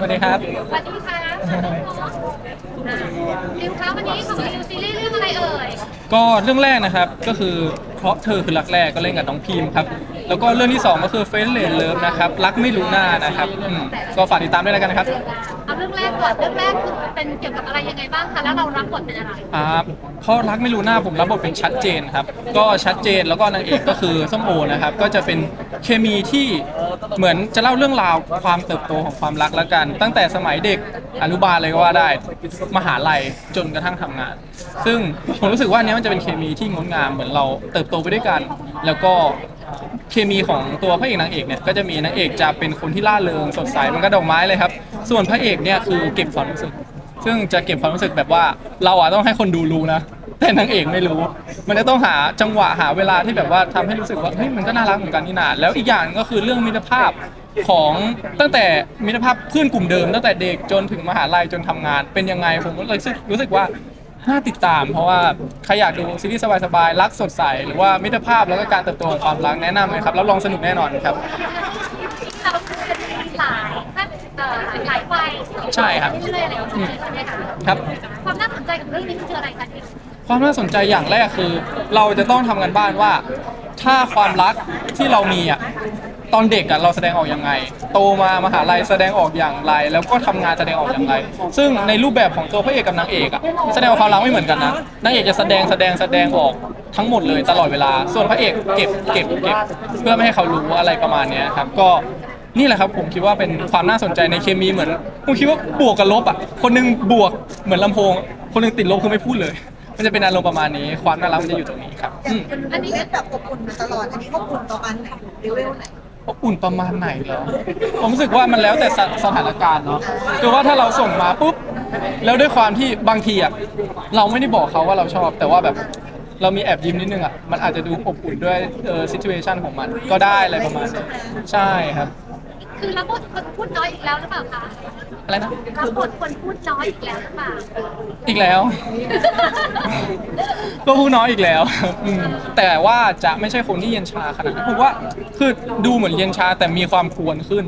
สวัสดีครับ สวัสดีค่ะอ่าริวคะวันนี้ของริวซีรีส์เรื่องอะไรเอ่ย ก็เรื่องแรกนะครับก็คือ เพราะเธอคือรักแรกก็เล่นกับน้องพิมครับ แล้วก็เรื่องที่สองก็คือเฟนเลนเลิฟนะครับ รักไม่รู้หน้านะครับอืมก็ฝากติดตามด้วยแล้วกันนะครับ เอาเรื่องแรกก่อนเรื่องแรกคือเป็นเกี่ยวกับอะไรยังไงบ้างคะแล้วเรารับบทเป็นอะไรอ่าเพราะรักไม่รู้หน้าผมรับบทเป็นชัดเจนครับ ก็ชัดเจนแล้วก็นางเอกก็คือส้มโอนะครับ ก็จะเป็นเคมีที่เหมือนจะเล่าเรื่องราวความเติบโตของความรักแล้วกัน ตั้งแต่สมัยเด็กอนุบาลเลยก็ว่าได้มหาลัยจนกระทั่งทำงาน ซึ่งผมรู้สึกว่าอันเนี้ยมันจะเป็นเคมีที่งดงามเหมือนเราเติบโตไปด้วยกัน แล้วก็เคมีของตัวพระเอกนางเอกเนี่ยก็จะมีนางเอกจะเป็นคนที่ล่าเริงสดใสมันก็ดอกไม้เลยครับ ส่วนพระเอกเนี่ยคือเก็บความรู้สึก ซึ่งจะเก็บความรู้สึกแบบว่าเราอะต้องให้คนดูรู้นะแต่นางเอกไม่รู้ มันจะต้องหาจังหวะหาเวลาที่แบบว่าทำให้รู้สึกว่าเฮ้ยมันก็น่ารักเหมือนกันนี่นาแล้วอีกอย่างก็คือเรื่องมิตรภาพของตั้งแต่มิตรภาพเพื่อนกลุ่มเดิม ตั้งแต่เด็กจนถึงมหาลัยจนทำงานเป็นยังไงผมก็เลยรู้สึกรู้สึกว่า น่าติดตามเพราะว่าใครอยากดูซีรีส์สบายๆรักสดใส หรือว่ามิตรภาพแล้วก็การเติบโตของความรักแนะนำเลยครับรับรองสนุกแน่นอนครับ เราเป็นหลายท่านเอ่อหลายวัยใช่ครับ เรื่อยๆเลยใช่ไหมคะครับ ความน่าสนใจกับเรื่องนี้คืออะไรคะริวความน่าสนใจอย่างแรกคือ เราจะต้องทำกันบ้านว่า ถ้าความรักที่เรามีอะ ตอนเด็กอะเราแสดงออกยังไง โตมามหาลัยแสดงออกอย่างไร แล้วก็ทำงานแสดงออกอย่างไร ซึ่งในรูปแบบของตัวพระเอกกับนางเอกอะแสดงออกความรักไม่เหมือนกันนะนางเอกจะแสดงแสดงแสดงออกทั้งหมดเลยตลอดเวลา ส่วนพระเอกเก็บเก็บเก็บเพื่อไม่ให้เขารู้อะไรประมาณเนี้ยครับก็นี่แหละครับผมคิดว่าเป็นความน่าสนใจในเคมีเหมือนผมคิดว่าบวกกับลบอะคนหนึงบวกเหมือนลำโพง คนหนึงติดลบคือไม่พูดเลย มันจะเป็นอารมณ์ประมาณนี้ ความน่ารักมันจะอยู่ตรงนี้ครับอืม อันนี้แบบอบอุ่นมาตลอด อันนี้อบอุ่นประมาณไหนเลเวลไหน อบอุ่นประมาณไหนเหรอผมรู้สึกว่ามันแล้วแต่สสถานการณ์เนาะคือว่าถ้าเราส่งมาปุ๊บ แล้วด้วยความที่บางทีอะเราไม่ได้บอกเขาว่าเราชอบ แต่ว่าแบบเรามีแอบยิ้มนิดนึงอะ มันอาจจะดูอบอุ่นด้วยเออซิทูเอชันของมันก็ได้อะไรประมาณนี้ใช่ครับ คือรับบทคนพูดน้อยอีกแล้วหรือเปล่าคะอะไรนะรับบทคนพูดน้อยอีกแล้วหรือเปล่าอีกแล้ว ก็พูดน้อยอีกแล้วอืมแต่ว่าจะไม่ใช่คนที่เย็นชาขนาดนั้นผมว่าคือดูเหมือนเย็นชาแต่มีความกวนขึ้น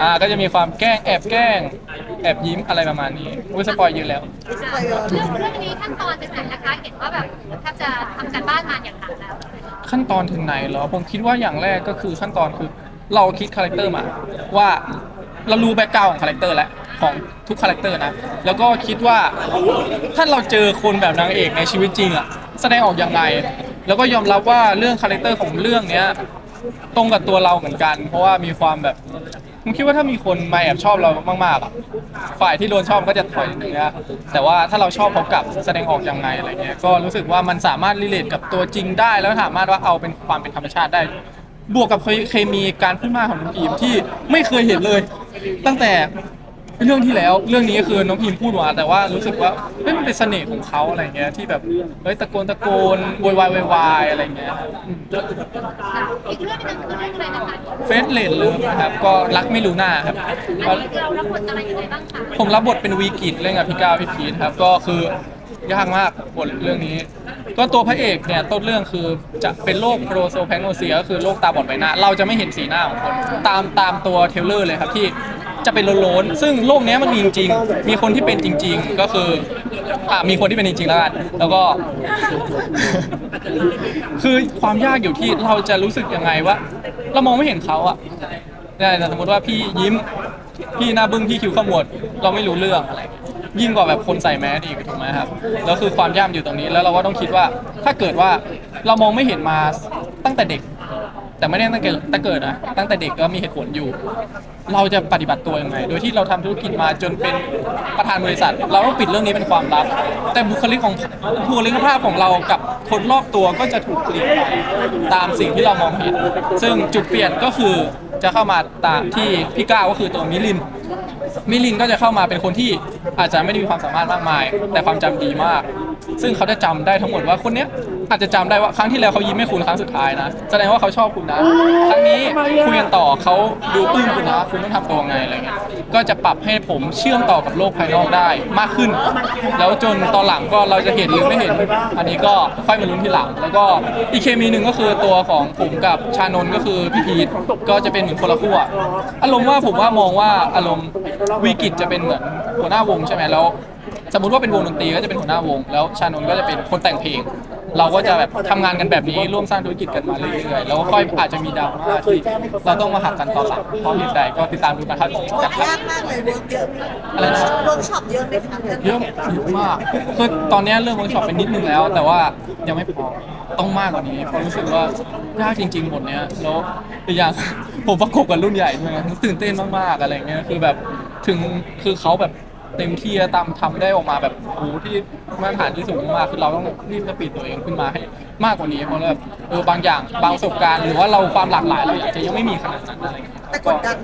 อ่าก็จะมีความแกล้งแอบแกล้ง แอบยิ้มอะไรประมาณนี้อุ้ยสปอยเยอะแล้ว เรื่องเรื่องนี้ขั้นตอนเป็นไหนนะคะ เห็นว่าแบบถ้าจะทำการบ้านมาอย่างหนักแล้วขั้นตอนถึงไหนเหรอ ผมคิดว่าอย่างแรกก็คือขั้นตอนคือ เราคิดคาแรคเตอร์มาว่าเรารู้แบ็กกราวของคาแรคเตอร์แล้วของทุกคาแรคเตอร์นะ แล้วก็คิดว่าถ้าเราเจอคนแบบนางเอกในชีวิตจริงอะแสดงออกยังไง แล้วก็ยอมรับว่าเรื่องคาแรคเตอร์ของเรื่องเนี้ยตรงกับตัวเราเหมือนกัน เพราะว่ามีความแบบผมคิดว่าถ้ามีคนมาแอบชอบเรามากๆอะฝ่ายที่โดนชอบก็จะถอยนิดนึงนะแต่ว่าถ้าเราชอบเขากลับแสดงออกยังไงอะไรเงี้ยก็รู้สึกว่ามันสามารถรีเลทกับตัวจริงได้ แล้วสามารถว่าเอาเป็นความเป็นธรรมชาติได้ บวกกับเคมีการพูดมากของน้องพีมที่ไม่เคยเห็นเลย ตั้งแต่เรื่องที่แล้วเรื่องนี้คือน้องพีมพูดมาแต่ว่ารู้สึกว่าเฮ้ยมันเป็นเสน่ห์ของเขาอะไรเงี้ยที่แบบเฮ้ยตะโกนตะโกนโวยวายโวยวายอะไรเงี้ยอืมอีกเรื่องหนึงคือเรื่องอะไรนะคะเฟสเลนเลยนะครับก็รักไม่รู้หน้าครับ อันนี้เรารับบทอะไรยังไงบ้างคะผมรับบทเป็นวีกิตเล่นกับพี่ก้าวพี่พีทครับก็คือยากมากบทเรื่องนี้ ก็ตัวพระเอกเนี่ยต้นเรื่องคือจะเป็นโรคโปรโซแพนโนเซียก็คือโรคตาบอดใบหน้า เราจะไม่เห็นสีหน้าของคนตามตามตัวเทลเลอร์เลยครับที่จะเป็นโลนๆซึ่งโรคเนี้ยมันมีจริงๆมีคนที่เป็นจริง ๆ ก็คืออ่ามีคนที่เป็นจริงๆแล้วกันแล้วก็ คือความยากอยู่ที่เราจะรู้สึกยังไงว่า เรามองไม่เห็นเขาอะเนี่ยแต่สมมติว่าพี่ยิ้ม พี่หน้าบึ้งพี่คิ้วขมวด เราไม่รู้เรื่องอะไรยิ่ง ยิ่งกว่าแบบคนใส่แมสอีกถูกไหมครับแล้วคือความยากอยู่ตรงนี้แล้วเราก็ต้องคิดว่าถ้าเกิดว่าเรามองไม่เห็นมาตั้งแต่เด็ก แต่ไม่ได้ตั้งแต่ตั้งเกิดนะตั้งแต่เด็กก็มีเหตุผลอยู่ เราจะปฏิบัติตัวยังไง โดยที่เราทำธุรกิจมาจนเป็นประธานบริษัท เราต้องปิดเรื่องนี้เป็นความลับ แต่บุคลิกของบุคลิกภาพของเรากับคนรอบตัวก็จะถูกเปลี่ยนไปตามสิ่งที่เรามองเห็นซึ่งจุดเปลี่ยนก็คือจะเข้ามาตามที่พี่ก้าวก็คือตัวมิลิน มิลินก็จะเข้ามาเป็นคนที่อาจจะไม่ได้มีความสามารถมากมาย แต่ความจำดีมาก ซึ่งเขาจะจำได้ทั้งหมดว่าคนเนี้ย อาจจะจำได้ว่าครั้งที่แล้วเขายิ้มให้คุณครั้งสุดท้ายนะ แสดงว่าเขาชอบคุณนะ ครั้งนี้คุยกันต่อเขาดูปลื้มคุณนะ คุณต้องทำตัวไงอะไรเงี้ย ก็จะปรับให้ผมเชื่อมต่อกับโลกภายนอกได้มากขึ้น แล้วจนตอนหลังก็เราจะเห็นหรือไม่เห็น อันนี้ก็ค่อยมาลุ้นทีหลัง แล้วก็อีกเคมีหนึ่งก็คือตัวของผมกับชานนท์ก็คือพี่พีทก็จะเป็นเหมือนคนละขั้วอารมณ์ว่าผมว่ามองว่าอารมณ์วีกิจจะเป็นเหมือนหัวหน้าวงใช่ไหมแล้ว สมมติว่าเป็นวงดนตรีก็จะเป็นหัวหน้าวง แล้วชานนท์ก็จะเป็นคนแต่งเพลง เราก็จะแบบทำงานกันแบบนี้ร่วมสร้างธุรกิจกันมาเรื่อยๆแล้วก็ค่อยอาจจะมีดราม่าที่เราต้องมาหักกันตอนหลังเพราะเหตุใดก็ติดตามดูนะครับจากครับยากมากเลยเวิร์กเยอะอะไรนะเวิร์กช็อปเยอะไหมคะเรื่องเยอะเยอะมากคือตอนนี้เริ่มเวิร์กช็อปไปนิดนึงแล้ว แต่ว่ายังไม่พอต้องมากกว่านี้เพราะรู้สึกว่ายากจริงๆบทเนี้ยแล้วอีกอย่างผมประกบกับรุ่นใหญ่ด้วยตื่นเต้นมากๆอะไรเงี้ยคือแบบถึงคือเขาแบบ เต็มที่ตามทำได้ออกมาแบบโอ้โหที่มาตรฐานที่สูงมากคือเราต้องรีบสปีดตัวเองขึ้นมาให้มากกว่านี้เพราะแบบเออบางอย่างบางประสบการณ์หรือว่าเราความหลากหลายเราอยากจะยังไม่มีขนาดนั้นอะไรเงี้ยแต่กดดัน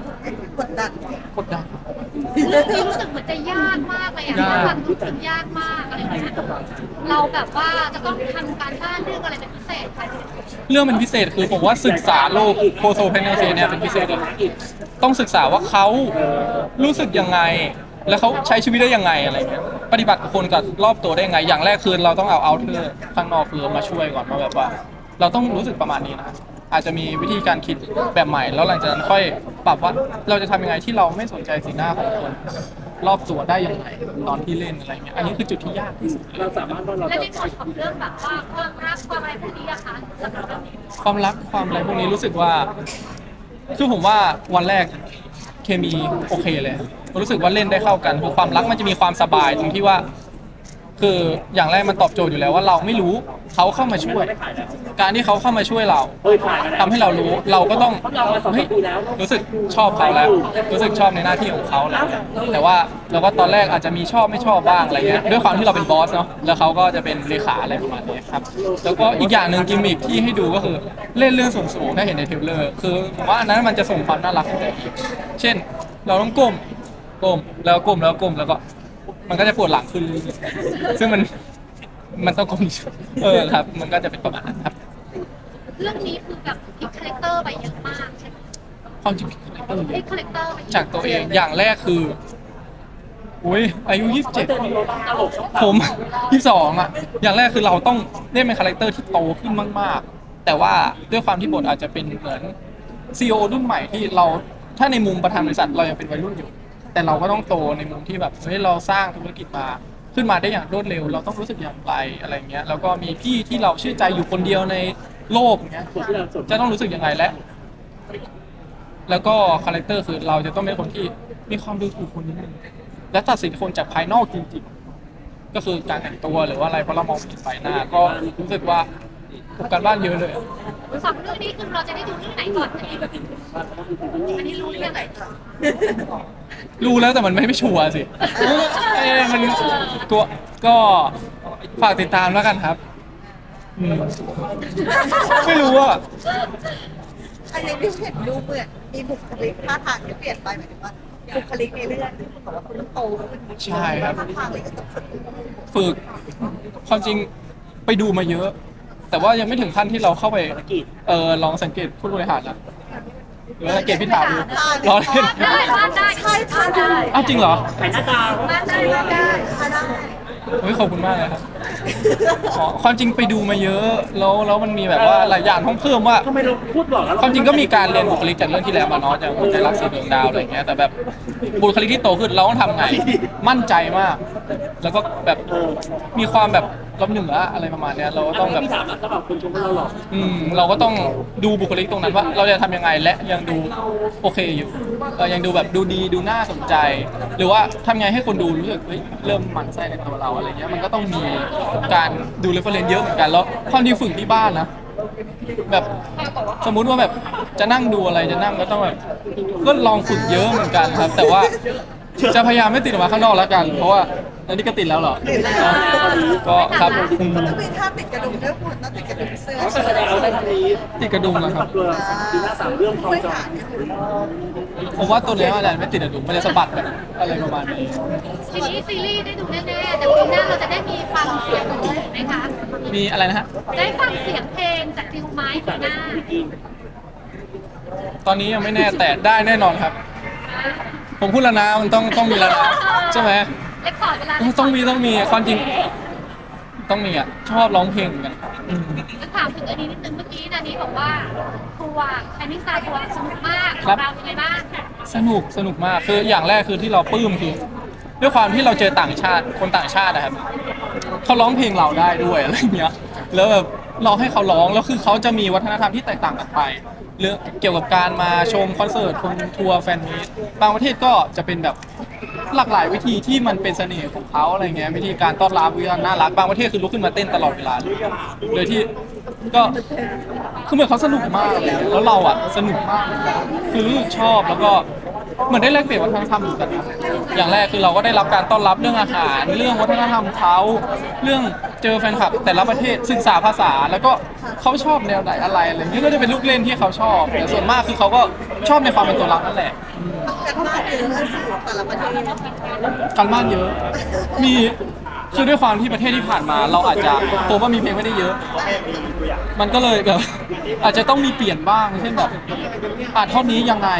กดดันกดดัน เรื่องนี้รู้สึกเหมือนจะยากมากเลยอะยากแบบรู้สึกยากมากอะไรอย่างเงี้ยเราแบบว่าจะต้องทำการบ้านเรื่องอะไรเป็นพิเศษไหมเรื่องเป็นพิเศษคือผมว่าศึกษาโลกโคโซเพนเนเซเนี่ยเป็นพิเศษเลยต้องศึกษาว่าเขารู้สึกยังไง แล้วเขาใช้ชีวิตได้ยังไงอะไรเงี้ยปฏิบัติกับคนกับรอบตัวได้ยังไง อย่างแรกคือเราต้องเอาเอาเทอร์ข้างนอกคือมาช่วยก่อนว่าแบบว่า เราต้องรู้สึกประมาณนี้นะอาจจะมีวิธีการคิดแบบใหม่ แล้วหลังจากนั้นค่อยปรับว่าเราจะทำยังไงที่เราไม่สนใจสีหน้าของคนรอบตัวได้ยังไงตอนที่เล่นอะไรเงี้ยอันนี้คือจุดที่ยากที่สุดเลยเราสามารถว่าเราและจะของเรื่องแบบว่าความรักความอะไรพวกนี้อะคะความรักความอะไรพวกนี้รู้สึกว่าคือผมว่าวันแรก เคมีโอเคเลยรู้สึกว่าเล่นได้เข้ากันคือความรักมันจะมีความสบายตรงที่ว่า คืออย่างแรกมันตอบโจทย์อยู่แล้วว่าเราไม่รู้ เขาเข้ามาช่วย การที่เขาเข้ามาช่วยเราเฮ้ยถ่ายมาแล้วทำให้เรารู้เราก็ต้องเฮ้ยรู้สึกชอบเขาแล้ว รู้สึกชอบในหน้าที่ของเขาแล้วแต่ว่าเราก็ตอนแรกอาจจะมีชอบไม่ชอบบ้างอะไรเงี้ยด้วยความที่เราเป็นบอสเนาะแล้วเขาก็จะเป็นเลขาอะไรประมาณนี้ครับแล้วก็อีกอย่างหนึ่งกิมมิคที่ให้ดูก็คือเล่นเรื่องสูงๆถ้าเห็นในเทรลเลอร์คือผมว่าอันนั้นมันจะส่งความน่ารักขึ้นไปอีกเช่น เราต้องก้มก้มแล้วก้มแล้วก้มแล้วก็มันก็จะปวดหลังขึ้นเรื่อยๆซึ่งมัน มันต้องก้มเออครับ มันก็จะเป็นประมาณนั้นครับเรื่องนี้คือแบบพลิกคาแรคเตอร์ไปเยอะมากใช่ไหมความจริงผิดอะไรก็เลยพลิกคาแรคเตอร์ไปเยอะจากตัวเองอย่างแรกคืออุ้ยอายุ 27เจอมีโรบ้างตลกผม 22 อะ อย่างแรกคือเราต้องเล่นเป็นคาแรคเตอร์ที่โตขึ้นมาก ๆ แต่ว่าด้วยความที่บทอาจจะเป็นเหมือนซีอรุ่นใหม่ที่เราถ้าในมุมประธานบริษัทเรายังเป็นวัยรุ่นอยู่ แต่เราก็ต้องโตในมุมที่แบบเฮ้ยเราสร้างธุรกิจมา ขึ้นมาได้อย่างรวดเร็ว เราต้องรู้สึกอย่างไรอะไรเงี้ยแล้วก็มีพี่ที่เราเชื่อใจอยู่คนเดียวในโลกเงี้ยจะต้องรู้สึกยังไงและแล้วก็คาแรคเตอร์คือเราจะต้องเป็นคนที่มีความดูถูกคนนิดนึงและตัดสินคนจากภายนอกจริงๆ ก็คือการแต่งตัวหรือว่าอะไรเพราะเรามองไม่เห็นใบหน้า ก็รู้สึกว่าทำการบ้านเยอะเลย สองเรื่องนี้คือเราจะได้ดูเรื่องไหนก่อนอันนี้อันนี้รู้เรื่องไหนก่อนรู้แล้วแต่มันไม่ไม่ชัวร์สิเอ้ยมันก็ก็ฝากติดตามแล้วกันครับอืมไม่รู้อะ อันนี้ดิวเห็นดูเหมือนมีบุคลิกท่าทางที่เปลี่ยนไปหมายถึงว่าบุคลิกในเรื่องที่คุณบอกว่าคุณต้องโตขึ้นใช่ครับ ท่าทางเลยก็ต้องฝึก ฝึกความจริงไปดูมาเยอะ แต่ว่ายังไม่ถึงขั้นที่เราเข้าไปภารกิจเออลองสังเกตผู้บริหารนะหรือว่าสังเกตพี่ถามดูรอเล่นได้บ้านได้ใช่ท่าได้อ้าวจริงเหรอถ่ายหน้าตาบ้านได้บ้านได้ท่าได้ เฮ้ยขอบคุณมากเลยครับ อ๋อความจริงไปดูมาเยอะแล้วแล้วมันมีแบบว่าหลายอย่างต้องเพิ่มว่า ทำไมเราพูดบอกแล้วความจริงก็มีการเรียนบุคลิกจากเรื่องที่แล้วมาเนาะจากหัวใจรักสีดวงดาวอะไรเงี้ยแต่แบบบุคลิกที่โตขึ้นเราต้องทำไง มั่นใจมาก แล้วก็แบบเออมีความแบบล้ำเหนืออะไรประมาณเนี้ยเราก็ต้องแบบพี่ถามแล้วก็แบบคนชมว่าเราหล่ออืมเราก็ต้องดูบุคลิกตรงนั้นว่า เราจะทำยังไงและยังดูโอเคอยู่เออยังดูแบบดูดีดูน่าสนใจ หรือว่าทำไงให้คนดูรู้สึกเฮ้ยเริ่มหมั่นไส้ในตัวเราอะไรเงี้ยมันก็ต้องมีการดูเรฟเฟรนเยอะเหมือนกันแล้วความที่ฝึกที่บ้านนะแบบสมมุติว่าแบบจะนั่งดูอะไรจะนั่งก็ต้องแบบก็ลองฝึกเยอะเหมือนกันครับ แต่ว่าจะพยายามไม่ติดออกมาข้างนอกแล้วกัน เพราะว่าอันนี้ก็ติดแล้วเหรอก็ครับอืมมันต้องมีท่าติดกระดุมด้วยคุณต้องติดกระดุมเสื้อแสดงว่าได้ทำนี้ติดกระดุมนะครับตัวปีหน้าสามเรื่องพอไม่จะ ผ่านผมว่าตัวเนี้ยอะไรไม่ติดอะดูมันจะสะบัดแบบอะไรประมาณนี้ ทีนี้ซีรีส์ได้ดูแน่ๆ แต่ปีหน้าเราจะได้มีฟังเสียงของเราไหมคะ มีอะไรนะฮะ ได้ฟังเสียงเพลงจากทิวไม้ปีหน้าตอนนี้ยังไม่แน่แต่ได้แน่นอนครับ ผมพูดแล้วนะมันต้องต้องมีแล้วนะใช่ไหมเรคคอร์ดเวลาต้องมีต้องมีความจริง ต้องมีอะชอบร้องเพลงเหมือนกันอืมจะถามถึงอันนี้นิดนึงเมื่อกี้นานี้บอกว่าทัวร์ชายนิสตาทัวร์สนุกมากครับเราเป็นไงบ้างสนุกสนุกมากคืออย่างแรกคือที่เราปลื้มคือด้วยความที่เราเจอต่างชาติคนต่างชาตินะครับเขาร้องเพลงเราได้ด้วยอะไรเงี้ยแล้วแบบเราให้เขาร้องแล้วคือเขาจะมีวัฒนธรรมที่แตกต่างกันไปเรื่องเกี่ยวกับการมาชมคอนเสิร์ตคนทัวร์แฟนมีตบางประเทศก็จะเป็นแบบหลากหลายวิธีที่มันเป็นเสน่ห์ของเขาอะไรเงี้ยวิธีการต้อนรับวิธีการน่ารักบางประเทศคือลุกขึ้นมาเต้นตลอดเวลาเลยโดยที่ ก็คือเหมือนเขาสนุกมากเลยแล้วเราอะสนุกมากคือรู้สึกชอบแล้วก็เหมือนได้แลกเปลี่ยนวัฒนธรรมอยู่กันครับอย่างแรกคือเราก็ได้รับการต้อนรับเรื่องอาหาร เรื่องวัฒนธรรมเขาเรื่องเจอแฟนคลับ แต่ละประเทศศึกษาภาษาแล้วก็เขาชอบแนวไหนอะไรอะไรนี่ก็จะเป็นลูกเล่นที่เขาชอบแต่ส่วนมากคือเขาก็ชอบในความเป็นตัวเรานั่นแหละกันมากเยอะสื่อแต่ละประเทศการบ้านเยอะ มี คือด้วยความที่ประเทศที่ผ่านมา เราอาจจะผมว่ามีเพลงไม่ได้เยอะ มันก็เลยแบบอาจจะต้องมีเปลี่ยนบ้าง เช่นแบบอ่านท่อนนี้ยังไง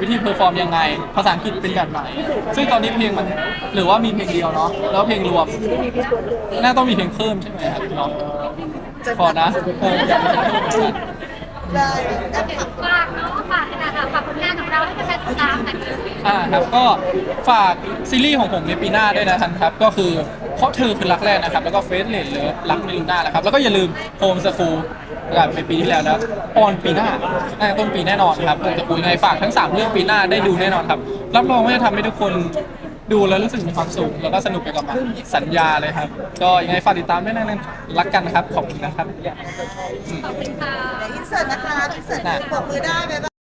วิธีเพอร์ฟอร์มยังไง ภาษาอังกฤษเป็นแบบไหน ซึ่งตอนนี้เพลงมันหรือว่ามีเพลงเดียวเนาะแล้วเพลงรวมน่าต้องมีเพลงเพิ่มใช่ไหมครับเนาะพอนะเออได้ได้ผักฝากเนาะฝากขนาดฝากผลงานของเราให้แฟนๆติดตามหน่อยค่ะอ่าครับก็ฝากซีรีส์ของผมในปีหน้าด้วยนะครับก็คือ เพราะเธอคือรักแรกนะครับ แล้วก็เฟสเลนเลยรักเมลูน่านะครับ แล้วก็อย่าลืมโฮมสคูลกับในปีที่แล้วนะออนปีหน้าน่าจะต้นปีแน่นอนครับโฮมสคูลยังไงฝากทั้ง 3 เรื่องปีหน้าได้ดูแน่นอนครับ รับรองว่าจะทำให้ทุกคนดูแล้วรู้สึกมีความสุขแล้วก็สนุกไปกับมันสัญญาเลยครับ ก็ยังไงฝากติดตามด้วยนะรักกันนะครับ ขอบคุณนะครับ ขอบคุณค่ะอินเสิร์ตนะคะอินเสิร์ตปรบมือได้ไหม